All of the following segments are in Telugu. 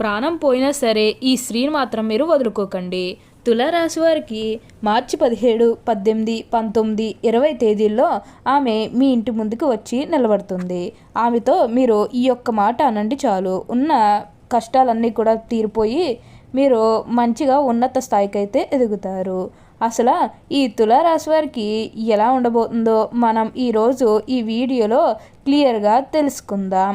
ప్రాణం పోయినా సరే ఈ స్త్రీని మాత్రం మీరు వదులుకోకండి. తులారాశి వారికి మార్చి పదిహేడు పద్దెనిమిది పంతొమ్మిది ఇరవై తేదీల్లో ఆమె మీ ఇంటి ముందుకు వచ్చి నిలబడుతుంది. ఆమెతో మీరు ఈ యొక్క మాట అనండి చాలు. ఉన్న కష్టాలన్నీ కూడా తీరిపోయి మీరు మంచిగా ఉన్నత స్థాయికి అయితే ఎదుగుతారు. అసలు ఈ తులారాశి వారికి ఎలా ఉండబోతుందో మనం ఈరోజు ఈ వీడియోలో క్లియర్గా తెలుసుకుందాం.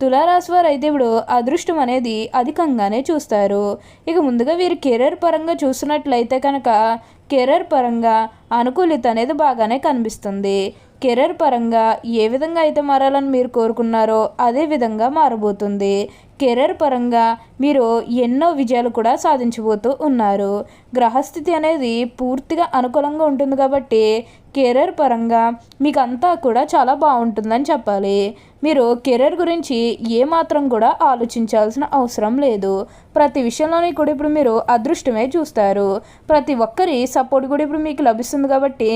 తులారాశి వారు అయితే ఇప్పుడు అదృష్టం అనేది అధికంగానే చూస్తారు. ఇక ముందుగా వీరు కెరీర్ పరంగా చూసినట్లయితే కనుక కెరీర్ పరంగా అనుకూలిత అనేది బాగానే కనిపిస్తుంది. కెరీర్ పరంగా ఏ విధంగా అయితే మారాలని మీరు కోరుకున్నారో అదే విధంగా మారబోతుంది. కెరీర్ పరంగా మీరు ఎన్నో విజయాలు కూడా సాధించబోతూ ఉన్నారు. గ్రహస్థితి అనేది పూర్తిగా అనుకూలంగా ఉంటుంది కాబట్టి కెరీర్ పరంగా మీకు అంతా కూడా చాలా బాగుంటుందని చెప్పాలి. మీరు కెరీర్ గురించి ఏమాత్రం కూడా ఆలోచించాల్సిన అవసరం లేదు. ప్రతి విషయంలోని కూడా ఇప్పుడు మీరు అదృష్టమే చూస్తారు. ప్రతి ఒక్కరి సపోర్ట్ కూడా ఇప్పుడు మీకు లభిస్తుంది కాబట్టి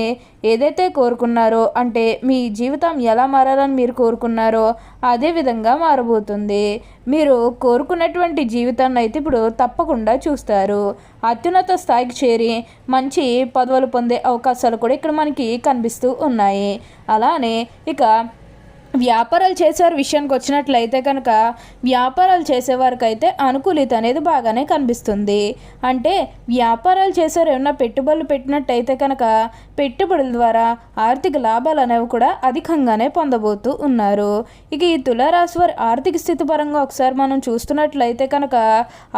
ఏదైతే కోరుకున్నారో అంటే మీ జీవితం ఎలా మారాలని మీరు కోరుకున్నారో అదే విధంగా మారబోతుంది. మీరు కోరుకున్నటువంటి జీవితాన్ని అయితే ఇప్పుడు తప్పకుండా చూస్తారు. అత్యున్నత స్థాయికి చేరి మంచి పదవులు పొందే అవకాశాలు కూడా ఇక్కడ మనకి కనిపిస్తూ ఉన్నాయి. అలానే ఇక వ్యాపారాలు చేసేవారి విషయానికి వచ్చినట్లయితే కనుక వ్యాపారాలు చేసేవారికైతే అనుకూలిత అనేది బాగానే కనిపిస్తుంది. అంటే వ్యాపారాలు చేసేవారు ఏమన్నా పెట్టుబడులు పెట్టినట్టయితే కనుక పెట్టుబడుల ద్వారా ఆర్థిక లాభాలు అనేవి కూడా అధికంగానే పొందబోతూ ఉన్నారు. ఇక ఈ తులారాశి వారి ఆర్థిక స్థితి పరంగా ఒకసారి మనం చూస్తున్నట్లయితే కనుక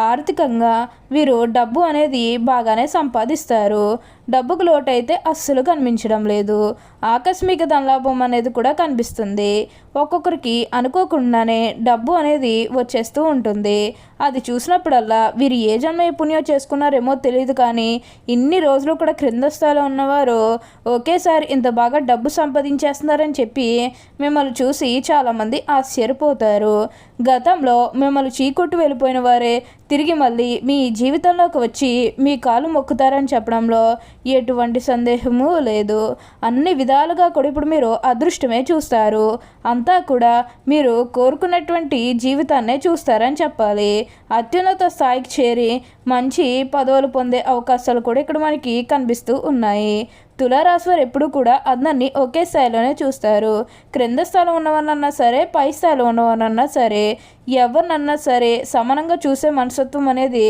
ఆర్థికంగా వీరు డబ్బు అనేది బాగానే సంపాదిస్తారు. డబ్బుకు లోటు అయితే అస్సలు కనిపించడం లేదు. ఆకస్మిక ధనలాభం అనేది కూడా కనిపిస్తుంది. ఒక్కొక్కరికి అనుకోకుండానే డబ్బు అనేది వచ్చేస్తూ ఉంటుంది. అది చూసినప్పుడల్లా వీరు ఏ జన్మ పుణ్యం చేసుకున్నారేమో తెలియదు కానీ ఇన్ని రోజులు కూడా క్రింద స్థాయిలో ఉన్నవారు ఒకేసారి ఇంత బాగా డబ్బు సంపాదించేస్తున్నారని చెప్పి మిమ్మల్ని చూసి చాలామంది ఆశ్చర్యపోతారు. గతంలో మిమ్మల్ని చీకొట్టు వెళ్ళిపోయిన వారే తిరిగి మళ్ళీ మీ జీవితంలోకి వచ్చి మీ కాలు మొక్కుతారని చెప్పడంలో ఎటువంటి సందేహము లేదు. అన్ని విధాలుగా కూడా ఇప్పుడు మీరు అదృష్టమే చూస్తారు. అంతా కూడా మీరు కోరుకున్నటువంటి జీవితాన్నే చూస్తారని చెప్పాలి. అత్యున్నత స్థాయికి చేరి మంచి పదవులు పొందే అవకాశాలు కూడా ఇక్కడ మనకి కనిపిస్తూ ఉన్నాయి. తులారాశి వారు ఎప్పుడు కూడా అందరినీ ఒకే స్థాయిలోనే చూస్తారు. క్రింద స్థాయిలో ఉన్నవారన్నా సరే పై స్థాయిలో ఉన్నవారన్నా సరే ఎవరినన్నా సరే సమానంగా చూసే మనస్తత్వం అనేది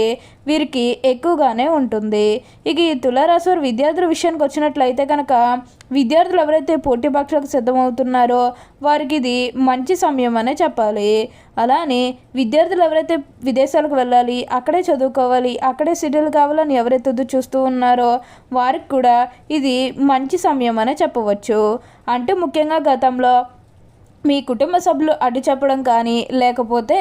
వీరికి ఎక్కువగానే ఉంటుంది. ఇక ఈ తులారాశి వారి విద్యార్థుల విషయానికి వచ్చినట్లయితే కనుక విద్యార్థులు ఎవరైతే పోటీ పరీక్షలకు సిద్ధమవుతున్నారో వారికి ఇది మంచి సమయం అనే చెప్పాలి. అలానే విద్యార్థులు ఎవరైతే విదేశాలకు వెళ్ళాలి అక్కడే చదువుకోవాలి అక్కడే సెటిల్ కావాలని ఎవరైతే ఎదురు చూస్తూ ఉన్నారో వారికి కూడా ఇది మంచి సమయం అనే చెప్పవచ్చు. అంటే ముఖ్యంగా గతంలో మీ కుటుంబ సభ్యులు అడ్డు చెప్పడం కానీ లేకపోతే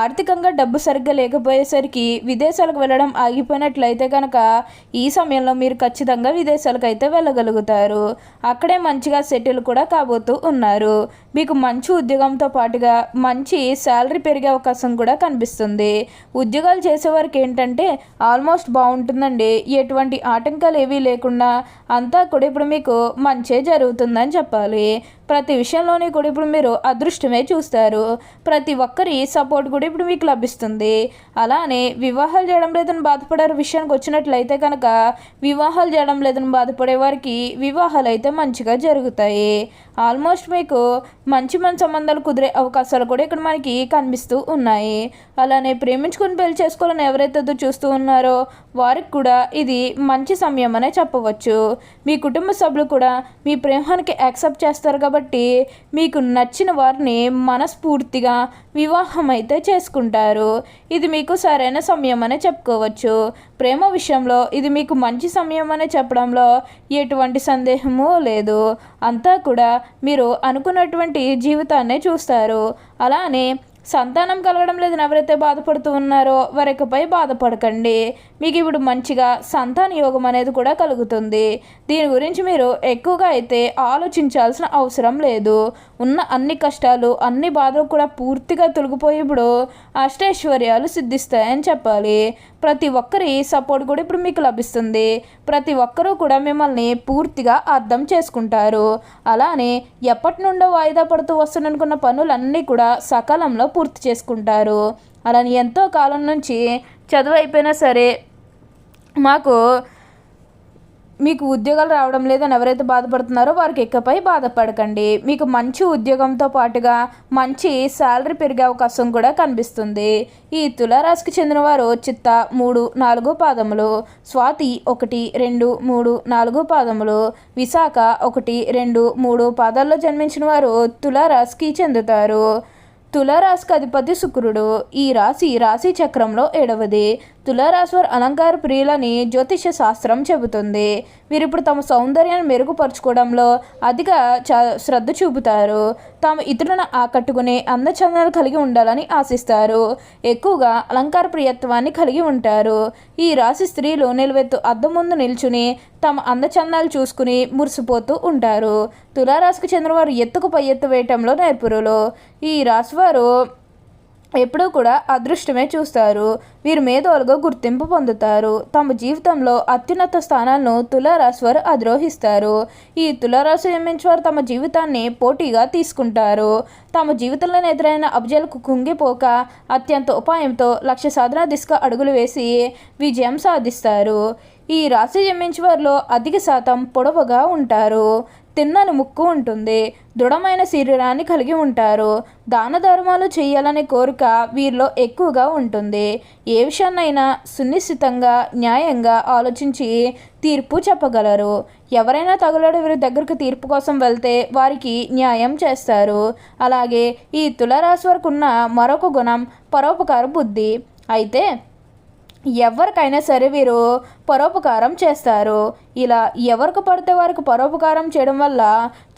ఆర్థికంగా డబ్బు సరిగ్గా లేకపోయేసరికి విదేశాలకు వెళ్ళడం ఆగిపోయినట్లయితే కనుక ఈ సమయంలో మీరు ఖచ్చితంగా విదేశాలకు అయితే వెళ్ళగలుగుతారు. అక్కడే మంచిగా సెటిల్ కూడా కాబోతూ ఉన్నారు. మీకు మంచి ఉద్యోగంతో పాటుగా మంచి శాలరీ పెరిగే అవకాశం కూడా కనిపిస్తుంది. ఉద్యోగాలు చేసేవారికి ఏంటంటే ఆల్మోస్ట్ బాగుంటుందండి. ఎటువంటి ఆటంకాలు ఏవీ లేకుండా అంతా కూడా ఇప్పుడు మీకు మంచే జరుగుతుందని చెప్పాలి. ప్రతి విషయంలోనే కూడా ఇప్పుడు మీరు అదృష్టమే చూస్తారు. ప్రతి ఒక్కరి సపోర్ట్ కూడా ఇప్పుడు మీకు లభిస్తుంది. అలానే వివాహాలు చేయడం లేదని బాధపడే విషయానికి వచ్చినట్లయితే కనుక వివాహాలు చేయడం లేదని బాధపడే వారికి వివాహాలు అయితే మంచిగా జరుగుతాయి. ఆల్మోస్ట్ మీకు మంచి మంచి సంబంధాలు కుదిరే అవకాశాలు కూడా ఇక్కడ మనకి కనిపిస్తూ ఉన్నాయి. అలానే ప్రేమించుకుని పెళ్ళి చేసుకోవాలని ఎవరైతే చూస్తూ ఉన్నారో వారికి కూడా ఇది మంచి సమయం అనే చెప్పవచ్చు. మీ కుటుంబ సభ్యులు కూడా మీ ప్రేమానికి యాక్సెప్ట్ చేస్తారు కాబట్టి మీకు నచ్చిన వారిని మనస్ఫూర్తిగా వివాహం అయితే చేసుకుంటారు. ఇది మీకు సరైన సమయం అనే చెప్పుకోవచ్చు. ప్రేమ విషయంలో ఇది మీకు మంచి సమయం అనే చెప్పడంలో ఎటువంటి సందేహము లేదు. అంతా కూడా మీరు అనుకున్నటువంటి జీవితాన్ని చూస్తారు? అలానే సంతానం కలగడం లేదని ఎవరైతే బాధపడుతూ ఉన్నారో వారికపై బాధపడకండి. మీకు ఇప్పుడు మంచిగా సంతాన యోగం అనేది కూడా కలుగుతుంది. దీని గురించి మీరు ఎక్కువగా అయితే ఆలోచించాల్సిన అవసరం లేదు. ఉన్న అన్ని కష్టాలు అన్ని బాధలు కూడా పూర్తిగా తొలగిపోయి ఇప్పుడు అష్టైశ్వర్యాలు సిద్ధిస్తాయని చెప్పాలి. ప్రతి ఒక్కరి సపోర్ట్ కూడా ఇప్పుడు మీకు లభిస్తుంది. ప్రతి ఒక్కరూ కూడా మిమ్మల్ని పూర్తిగా అర్థం చేసుకుంటారు. అలానే ఎప్పటి నుండో వాయిదా పడుతూ వస్తున్ననుకున్న పనులన్నీ కూడా సకాలంలో పూర్తి చేసుకుంటారు. అలానే ఎంతో కాలం నుంచి చదువు అయిపోయినా సరే మాకు మీకు ఉద్యోగాలు రావడం లేదని ఎవరైతే బాధపడుతున్నారో వారికి ఇకపై బాధపడకండి. మీకు మంచి ఉద్యోగంతో పాటుగా మంచి శాలరీ పెరిగే అవకాశం కూడా కనిపిస్తుంది. ఈ తులారాశికి చెందిన వారు చిత్త మూడు నాలుగు పాదములు స్వాతి ఒకటి రెండు మూడు నాలుగు పాదములు విశాఖ ఒకటి రెండు మూడు పాదాల్లో జన్మించిన వారు తులారాశికి చెందుతారు. తులారాశికి అధిపతి శుక్రుడు. ఈ రాశి రాశి చక్రంలో ఏడవది. తులారాశి వారు అలంకార ప్రియులని జ్యోతిష్య శాస్త్రం చెబుతుంది. వీరిప్పుడు తమ సౌందర్యాన్ని మెరుగుపరుచుకోవడంలో అధిక శ్రద్ధ చూపుతారు. తాము ఇతరులను ఆకట్టుకునే అందచందాలు కలిగి ఉండాలని ఆశిస్తారు. ఎక్కువగా అలంకార ప్రియత్వాన్ని కలిగి ఉంటారు. ఈ రాశి స్త్రీలు నిలువెత్తు అద్దం ముందు నిల్చుని తమ అందచందాలు చూసుకుని మురిసిపోతూ ఉంటారు. తులారాశికి చెందిన వారు ఎత్తుకు పై ఎత్తు వేయటంలో నేర్పురులు. ఈ రాశివారు ఎప్పుడూ కూడా అదృష్టమే చూస్తారు. వీరు మేధోలుగా గుర్తింపు పొందుతారు. తమ జీవితంలో అత్యున్నత స్థానాలను తులారాశి వారు అధిరోహిస్తారు. ఈ తులారాశి జన్మించిన వారు తమ జీవితాన్ని పోటీగా తీసుకుంటారు. తమ జీవితంలో ఎదురైన అబ్జలకు కుంగిపోక అత్యంత ఉపాయంతో లక్ష్య సాధన దిశగా అడుగులు వేసి విజయం సాధిస్తారు. ఈ రాశి జన్మించిన వారిలో అధిక శాతం పొడవుగా ఉంటారు. తిన్నని ముక్కు ఉంటుంది. దృఢమైన శరీరాన్ని కలిగి ఉంటారు. దాన ధర్మాలు చేయాలనే కోరిక వీరిలో ఎక్కువగా ఉంటుంది. ఏ విషయాన్నైనా సునిశ్చితంగా న్యాయంగా ఆలోచించి తీర్పు చెప్పగలరు. ఎవరైనా తగులడు వీరి దగ్గరకు తీర్పు కోసం వెళ్తే వారికి న్యాయం చేస్తారు. అలాగే ఈ తులరాశి వరకు ఉన్న మరొక గుణం పరోపకార బుద్ధి. అయితే ఎవరికైనా సరే వీరు పరోపకారం చేస్తారు. ఇలా ఎవరికి పడితే వారికి పరోపకారం చేయడం వల్ల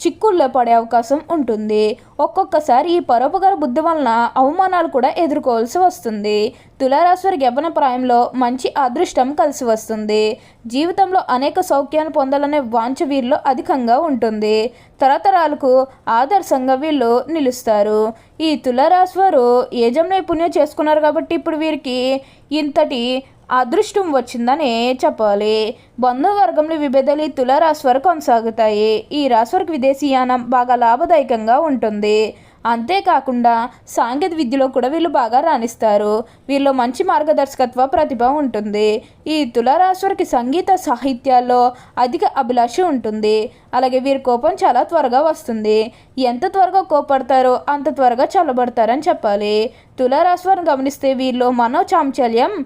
చిక్కుల్లో పడే అవకాశం ఉంటుంది. ఒక్కొక్కసారి ఈ పరోపకార బుద్ధి వలన అవమానాలు కూడా ఎదుర్కోవాల్సి వస్తుంది. తులారాశి వారికి యవ్వన ప్రాయంలో మంచి అదృష్టం కలిసి వస్తుంది. జీవితంలో అనేక సౌఖ్యాన్ని పొందాలనే వాంఛ వీరిలో అధికంగా ఉంటుంది. తరతరాలకు ఆదర్శంగా వీళ్ళు నిలుస్తారు. ఈ తులారాశి వారు ఏజం నైపుణ్యం చేసుకున్నారు కాబట్టి ఇప్పుడు వీరికి ఇంతటి అదృష్టం వచ్చిందని చెప్పాలి. బంధువర్గంలో విభేదాలు ఈ తులారాశి కొనసాగుతాయి. ఈ రాశి విదేశీయానం బాగా లాభదాయకంగా ఉంటుంది. అంతేకాకుండా సాంకేతిక విద్యలో కూడా వీళ్ళు బాగా రాణిస్తారు. వీళ్ళలో మంచి మార్గదర్శకత్వ ప్రతిభ ఉంటుంది. ఈ తులారాశి సంగీత సాహిత్యాల్లో అధిక అభిలాష ఉంటుంది. అలాగే వీరి కోపం చాలా త్వరగా వస్తుంది. ఎంత త్వరగా కోపడతారో అంత త్వరగా చల్లబడతారని చెప్పాలి. తులారాశి వారిని గమనిస్తే వీరిలో మనోచాంచల్యం